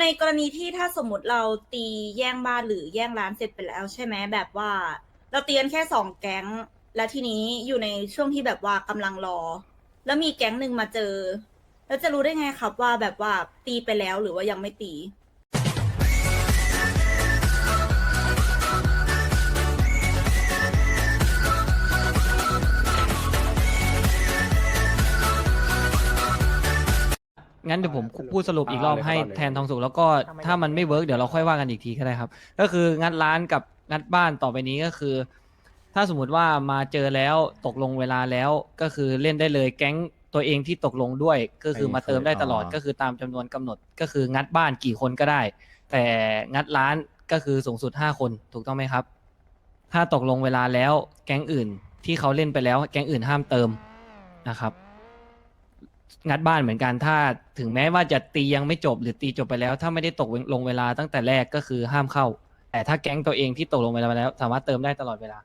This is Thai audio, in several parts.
ในกรณีที่ถ้าสมมติเราตีแย่งบ้านหรือแย่งร้านเสร็จไปแล้วใช่ไหมแบบว่า เราเตีกันแค่สองแก๊ง และทีนี้อยู่ในช่วงที่แบบว่ากำลังรอ แล้วมีแก๊งหนึ่งมาเจอ แล้วจะรู้ได้ไงครับว่าแบบว่าตีไปแล้วหรือว่ายังไม่ตี งั้นเดี๋ยวผมพูดสรุปอีกรอบให้แทนทองสุกแล้วก็ถ้ามันไม่เวิร์กเดี๋ยวเราค่อยว่ากันอีกทีก็ได้ครับ ก็คืองัดร้านกับงัดบ้านต่อไปนี้ก็คือ ถ้าสมมติว่ามาเจอแล้วตกลงเวลาแล้วก็คือเล่นได้เลยแก๊งตัวเองที่ตกลงด้วย ก็คือมาเติมได้ตลอดก็คือตามจำนวนกำหนด ก็คืองัดบ้านกี่คนก็ได้ แต่งัดร้านก็คือสูงสุดห้าคนถูกต้องไหมครับ ถ้าตกลงเวลาแล้วแก๊งอื่นที่เขาเล่นไปแล้ว แก๊งอื่นห้ามเติมนะครับ งัดบ้านเหมือนกันถ้าถึงแม้ว่าจะตียังไม่จบหรือตีจบไปแล้ว ถ้าไม่ได้ตกลงเวลาตั้งแต่แรกก็คือห้ามเข้า แต่ถ้าแก๊งตัวเองที่ตกลงเวลาไปแล้ว สามารถเติมได้ตลอดเวลา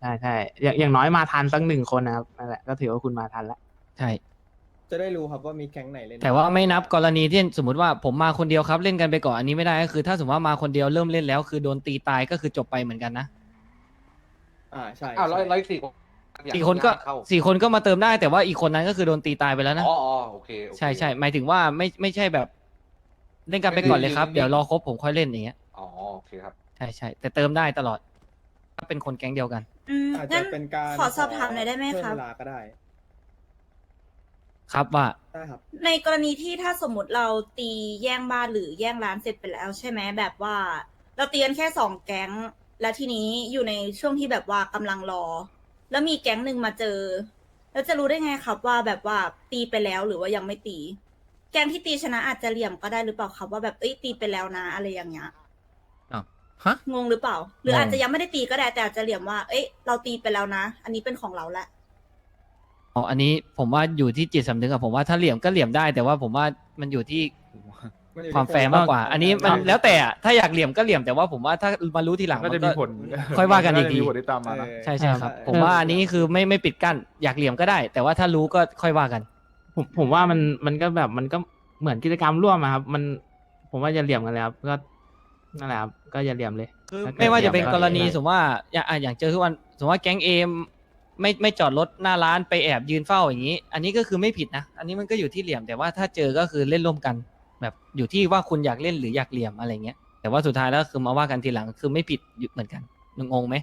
ใช่ใช่อย่างอย่างน้อยมาทันสักหนึ่งคนนะครับนั่นแหละก็ถือว่าคุณมาทันแล้วใช่ จะได้รู้ครับว่ามีแก๊งไหนเล่นแต่ว่าไม่นับกรณีที่สมมติว่าผมมาคนเดียวครับเล่นกันไปก่อนอันนี้ไม่ได้ก็คือ ถ้าสมมติว่ามาคนเดียวเริ่มเล่นแล้ว คือโดนตีตายก็คือจบไปเหมือนกันนะ อ่าใช่อ้าวร้อยใช่ ร้อยสี่คน สี่คนก็เข้าสี่คนก็มาเติมได้แต่ว่าอีกคนนั้นก็คือโดนตีตายไปแล้วนะ อ๋ออ๋อโอเคโอเค ใช่ใช่หมายถึงว่าไม่ไม่ใช่แบบ เล่นกันไปก่อนเลยครับ ไม่ได้ เดี๋ยวรอครบผมค่อยเล่นอย่างเงี้ยอ๋อโอเคครับ ใช่ใช่แต่เติมได้ตลอดถ้าเป็นคนแก๊งเดียวกัน อืมอาจจะงั้น เป็นการขอสอบถามหน่อยได้ไหมเพิ่ครับเวลาก็ได้ครับว่าได้ครับ ในกรณีที่ถ้าสมมติเราตีแย่งบ้านหรือแย่งร้านเสร็จไปแล้วใช่ไหมแบบว่า เราตีกันแค่สองแก๊ง และทีนี้อยู่ในช่วงที่แบบว่ากำลังรอ แล้วมีแก๊งหนึ่งมาเจอ แล้วจะรู้ได้ไงครับว่าแบบว่าตีไปแล้วหรือว่ายังไม่ตี แก๊งที่ตีชนะอาจจะเหลี่ยมก็ได้หรือเปล่าครับว่าแบบเอ้ยตีไปแล้วนะอะไรอย่างเงี้ยอ้าวฮะ งงหรือเปล่า หรืองงอาจจะยังไม่ได้ตีก็ได้แต่อาจจะเหลี่ยมว่า เอ้ยเราตีไปแล้วนะ อันนี้เป็นของเราแหละอ๋ออันนี้ผมว่าอยู่ที่จิตสำนึกอะผมว่าถ้าเหลี่ยมก็เหลี่ยมได้ แต่ว่าผมว่ามันอยู่ที่มันอยู่ที่ ความแฟร์มากกว่าคนอันนี้มันแล้วแต่อะถ้าอยากเหลี่ยมก็เหลี่ยมแต่ว่าผมว่าถ้ามารู้ทีหลังก็มันจะก็มีผลค่อยว่ากันอีกทีมีผลที่ตามมานะเออใช่ใช่ครับใช่ผมว่าอันนี้คือไม่ไม่ปิดกั้นอยากเหลี่ยมก็ได้ แต่ว่าถ้ารู้ก็ค่อยว่ากัน ผมผมว่ามันมันก็แบบมันก็เหมือนกิจกรรมร่วมอะครับ มันผมว่าอย่าเหลี่ยมกันเลยครับก็นั่นแหละครับก็อย่าเหลี่ยมเลย คือถ้ากิดไม่ว่าจะเป็นหลี่ยกรณีได้สมมติว่าอย่างอะอย่างเจอทุกวันสมมติว่าแก๊งเอมไม่ไม่จอดรถหน้าร้านไปแอบยืนเฝ้าอย่างนี้ อันนี้ก็คือไม่ผิดนะ อันนี้มันก็อยู่ที่เหลี่ยมแต่ว่าถ้าเจอก็คือเล่นร่วมกัน แบบอยู่ที่ว่าคุณอยากเล่นหรืออยากเหลี่ยมอะไรเงี้ยแต่ว่าสุดท้ายแล้วคือมาว่ากันทีหลังคือไม่ผิดอยู่เหมือนกันงงไหม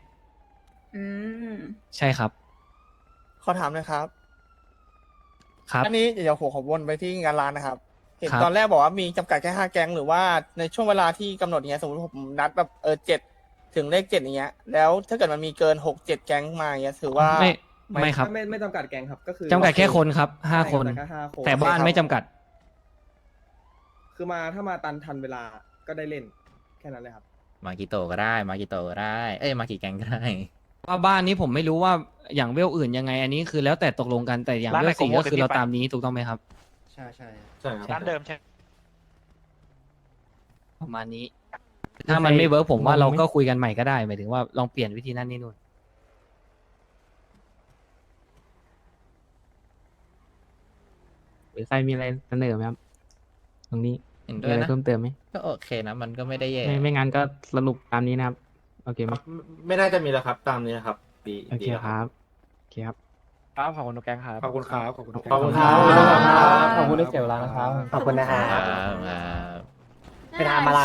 อืมใช่ครับ ขอถามหนะครับ ครับ อันนี้เดี๋ยวผมขอวนไปที่งานร้านนะครับ เห็นครับ ตอนแรกบอกว่ามีจำกัดแค่ห้าแก๊งหรือว่าในช่วงเวลาที่กำหนดเนี้ยสมมติผมนัดแบบเออเจ็ดถึงเลขเจ็ดอย่างเงี้ย แล้วถ้าเกิดมันมีเกินหกเจ็ดแก๊งมาอย่างเงี้ยถือว่า ไม่ไม่ครับไม่ไม่จำกัดแก๊งครับก็คือจำกัดแค่คนครับห้าใช่คนจำกัดแค่ห้าคนแต่บ้านไม่จำกัด คือมาถ้ามาตันทันเวลาก็ได้เล่นแค่นั้นเลยครับ มากี่โตก็ได้ มากี่โตก็ได้ เอ้ยมากี่แกงก็ได้ ว่าบ้านนี้ผมไม่รู้ว่าอย่างเวลอื่นยังไงอันนี้คือแล้วแต่ตกลงกันแต่อย่างร้านเวไหลนสี่โกโก้ก็คือเดี๋ยวเราพี่ไปตามนี้ถูกต้องไหมครับ ใช่ใช่ใช่ครับร้านเดิมใช่ประมาณนี้ ถ้ามันไม่เวิร์กผมว่าเราก็คุยกันใหม่ก็ได้หมายถึงว่าลองเปลี่ยนวิธีนั่นนี่นู่นหรือใครมีอะไรเสนอไหมครับ ตรงนี้เห็นมีด้วยอะไรนะ เพิ่มเติมไหมก็โอเคนะ มันก็ไม่ได้แย่ ไม่ไม่งั้นก็สรุปตามนี้นะครับ โอเคไหมไม่น่าจะมีแล้วครับ ตามนี้นะครับ ดีโอเคดีแล้วครับโอเคครับ ครับขอบคุณทุกแก๊งครับ ขอบคุณครับ ขอบคุณขอบคุณครับ ขอบคุณที่เสียเวลานะครับ ขอบคุณนะครับไปทำอะไร